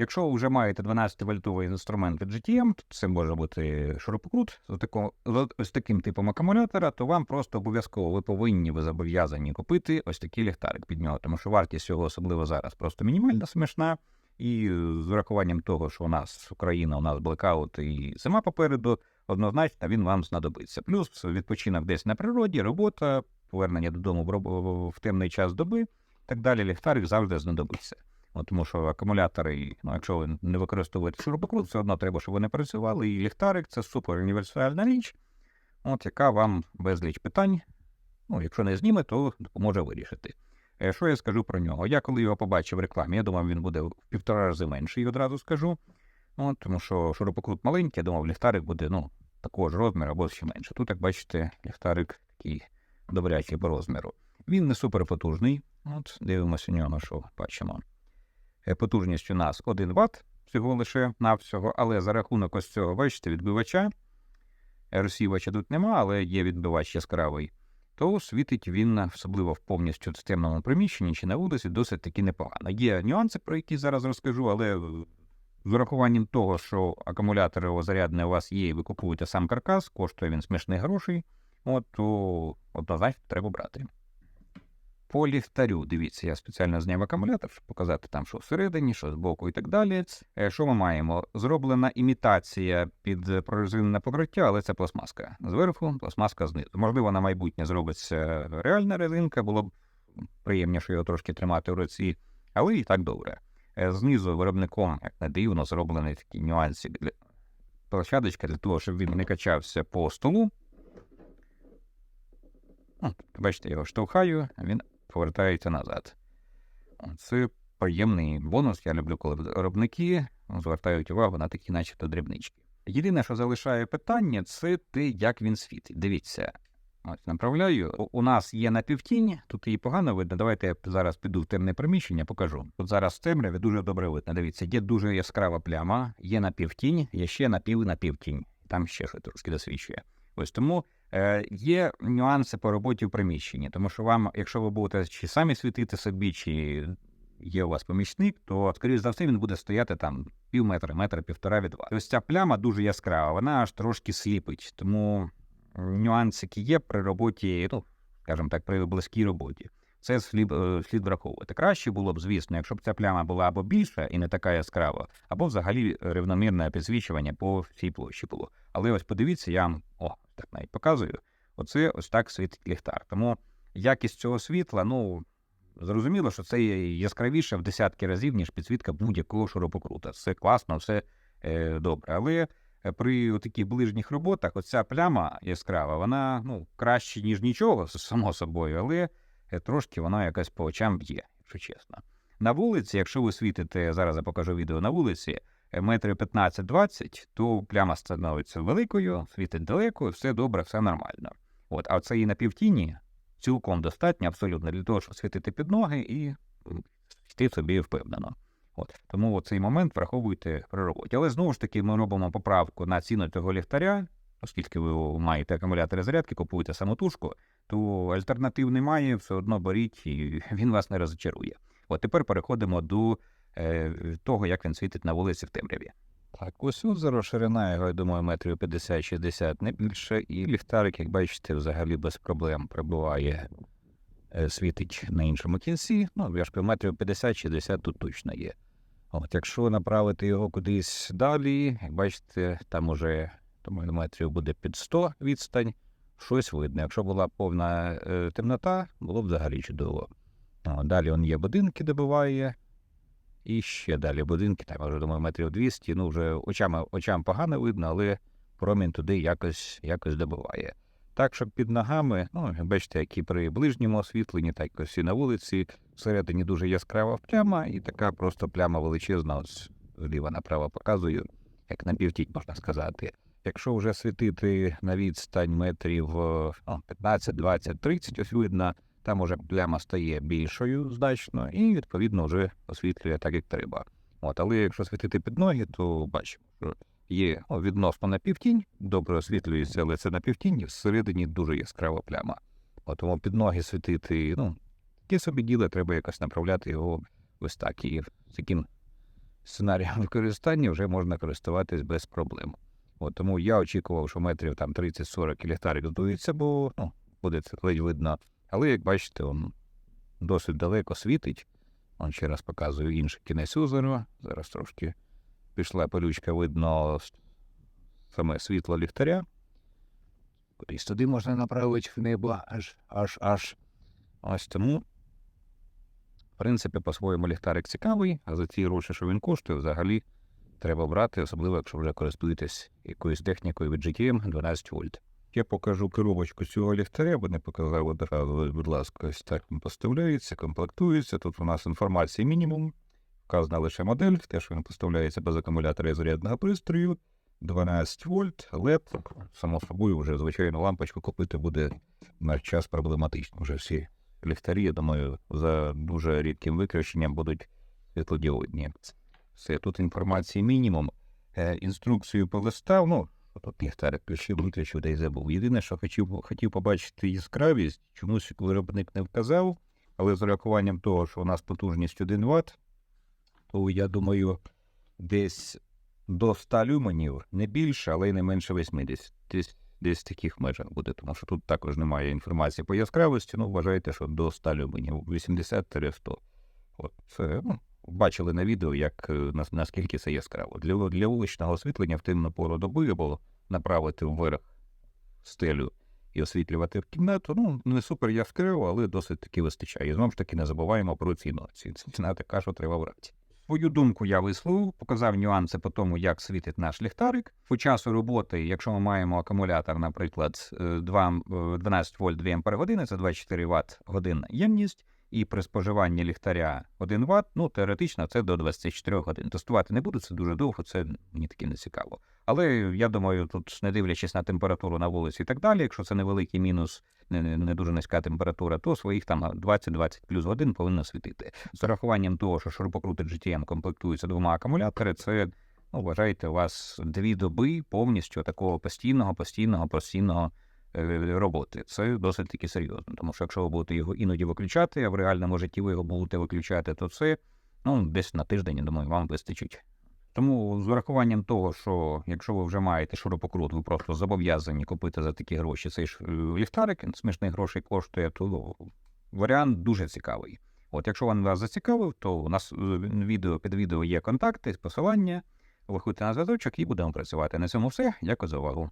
Якщо вже маєте 12-вольтовий інструмент GTM, то це може бути шурупокрут з, тако- з таким типом акумулятора, то вам просто обов'язково ви повинні ви зобов'язані купити ось такий ліхтарик під нього, тому що вартість його особливо зараз просто мінімальна, смішна. І з врахуванням того, що у нас Україна, у нас блекаут і зима попереду, однозначно він вам знадобиться. Плюс відпочинок десь на природі, робота, повернення додому в темний час доби, так далі. Ліхтарик завжди знадобиться. От, тому що акумулятори, ну, якщо ви не використовуєте шурупокрут, все одно треба, щоб вони працювали. І ліхтарик це супер універсальна річ, от, яка вам безліч питань. Ну, якщо не зніме, то допоможе вирішити. Е, Що я скажу про нього? Я коли його побачив в рекламі, я думав, він буде в півтора рази менший, одразу скажу. От, тому що шурупокрут маленький, я думав, ліхтарик буде ну, такого ж розміру або ще менше. Тут, як бачите, ліхтарик такий добрячий по розміру. Він не суперпотужний. От, дивимося у нього, що бачимо. Е, Потужність у нас 1 Вт всього лише навсього, але за рахунок ось цього, бачите, відбивача, е, розсівача тут нема, але є відбивач яскравий, то світить він, особливо в повністю в темному приміщенні чи на вулиці, досить таки непогано. Є нюанси, про які зараз розкажу, але е, з урахуванням того, що акумулятор зарядний у вас є, і ви купуєте сам каркас, коштує він смішних грошей, от, то однозначно треба брати. По ліхтарю, дивіться, я спеціально зняв акумулятор, щоб показати там, що всередині, що збоку і так далі. Е, Що ми маємо? Зроблена імітація під прорезинене покриття, але це пластмаска. Зверху, пластмаска знизу. Можливо, на майбутнє зробиться реальна резинка, було б приємніше його трошки тримати в руці, але і так добре. Е, Знизу виробником, як не дивно, зроблені такі нюанси для площадочка для того, щоб він не качався по столу. Бачите, я його штовхаю, він повертається назад. Це приємний бонус. Я люблю, коли виробники звертають увагу на такі, начебто, дрібнички. Єдине, що залишає питання, це те, як він світить. Дивіться, ось направляю. У- нас є напівтінь, тут її погано видно. Давайте я зараз піду в темне приміщення, покажу. Тут зараз в темряві дуже добре видно. Дивіться, є дуже яскрава пляма, є напівтінь, є ще напів напівтінь. Там ще щось трошки досвідчує. Ось тому є нюанси по роботі в приміщенні, тому що вам, якщо ви будете чи самі світити собі, чи є у вас помічник, то, скоріш за все, він буде стояти там пів метра, метра, півтора від вас. Ось ця пляма дуже яскрава, вона аж трошки сліпить. Тому нюансики є при роботі, ну, скажімо так, при близькій роботі. Це слід, е, слід враховувати. Краще було б, звісно, якщо б ця пляма була або більша і не така яскрава, або взагалі рівномірне підсвічування по всій площі було. Але ось подивіться, я вам о, так навіть показую. Оце ось так світить ліхтар. Тому якість цього світла, ну зрозуміло, що це яскравіше в десятки разів, ніж підсвітка будь-якого шурупокрута. Це класно, все е, добре. Але е, при таких ближніх роботах оця пляма яскрава, вона ну, краще, ніж нічого, само собою, але е, трошки вона якась по очам б'є, якщо чесно. На вулиці, якщо ви світите, зараз я покажу відео на вулиці, метрів 15-20, то пляма становиться великою, світить далеко, все добре, все нормально. От, а це і на півтіні цілком достатньо абсолютно для того, щоб світити під ноги і йти собі впевнено. От. Тому цей момент враховуйте при роботі. Але знову ж таки ми робимо поправку на ціну цього ліхтаря, оскільки ви маєте акумулятори зарядки, купуєте самотужку, то альтернатив немає, все одно беріть, і він вас не розчарує. От тепер переходимо до е, того, як він світить на вулиці в темряві. Так, ось озеро, ширина його, я думаю, метрів 50-60, не більше, і ліхтарик, як бачите, взагалі без проблем прибуває, е, світить на іншому кінці. Ну, я ж метрів 50-60 тут точно є. От, якщо направити його кудись далі, як бачите, там уже думаю, метрів буде під 100 відстань, щось видно. Якщо була повна е, темнота, було б взагалі чудово. Далі он є будинки, добиває. І ще далі будинки, там я вже думаю, метрів 200, ну вже очами, очам погано видно, але промінь туди якось, якось добиває. Так, що під ногами, ну, бачите, як і при ближньому освітленні, так ось і на вулиці, всередині дуже яскрава пляма, і така просто пляма величезна, ось зліва направо показую, як на півтіть, можна сказати. Якщо вже світити на відстань метрів ну, 15, 20, 30, ось видно, там уже пляма стає більшою значно, і відповідно вже освітлює так, як треба. От, але якщо світити під ноги, то бачимо, що є ну, відносно напівтінь, добре освітлюється, але це напівтінь, і всередині дуже яскрава пляма. От, тому під ноги світити, ну, таке собі діло, треба якось направляти його ось так. І з таким, сценаріям використання вже можна користуватись без проблем. От, тому я очікував, що метрів там 30-40 і готується, бо ну, буде це ледь видно. Але як бачите, він досить далеко світить. Он ще раз показую інший кінець озера. Зараз трошки пішла пилючка, видно саме світло ліхтаря. Кудись туди можна направити в небо, аж аж аж. Ось тому, в принципі, по-своєму ліхтарик цікавий, а за ці гроші, що він коштує, взагалі треба брати, особливо, якщо вже користуєтесь якоюсь технікою від GTM 12 вольт. Я покажу коробочку цього ліхтаря, бо не показав одразу, будь ласка, ось так він поставляється, комплектується. Тут у нас інформації мінімум. Вказана лише модель, те, що він поставляється без акумулятора і зарядного пристрою. 12 вольт, LED. Само собою, вже звичайну лампочку купити буде на час проблематично. Вже всі ліхтарі, я думаю, за дуже рідким виключенням будуть світлодіодні. Все, тут інформації мінімум. Е, інструкцію полистав, ну, тут ліхтарик включив, виключив, де й забув. Єдине, що хотів, хотів побачити яскравість, чомусь виробник не вказав, але з урахуванням того, що у нас потужність 1 Вт, то я думаю, десь до 100 люменів, не більше, але й не менше 80. Десь, десь таких межах буде, тому що тут також немає інформації по яскравості. Ну, вважайте, що до 100 люменів, 80-100. От це ну, бачили на відео, як е, нас- наскільки це яскраво. Для, для вуличного освітлення в темну пору доби або направити вверх стелю і освітлювати в кімнату. Ну, не супер яскраво, але досить таки вистачає. І знову ж таки не забуваємо про ціну. Ці- Ціна така, що треба брати. Свою думку я висловив, показав нюанси по тому, як світить наш ліхтарик. По часу роботи, якщо ми маємо акумулятор, наприклад, е, 2, е, 12 вольт 2 ампер години, це 24 Вт годинна ємність, і при споживанні ліхтаря 1 Вт, ну теоретично це до 24 годин. Тестувати не буду, це дуже довго, це мені таки не цікаво. Але я думаю, тут не дивлячись на температуру на вулиці і так далі, якщо це невеликий мінус, не, не, дуже низька температура, то своїх там 20-20 плюс годин повинно світити. З урахуванням того, що шурупокрути GTM комплектуються двома акумуляторами, це ну, вважайте, у вас дві доби повністю такого постійного, постійного, постійного роботи. Це досить таки серйозно. Тому що якщо ви будете його іноді виключати, а в реальному житті ви його будете виключати, то це ну, десь на тиждень, я думаю, вам вистачить. Тому з урахуванням того, що якщо ви вже маєте шурупокрут, ви просто зобов'язані купити за такі гроші цей ж е, ліхтарик, смішних грошей коштує, то варіант дуже цікавий. От якщо він вас зацікавив, то у нас е, відео під відео є контакти, посилання. Виходьте на зв'язочок і будемо працювати. На цьому все. Дякую за увагу.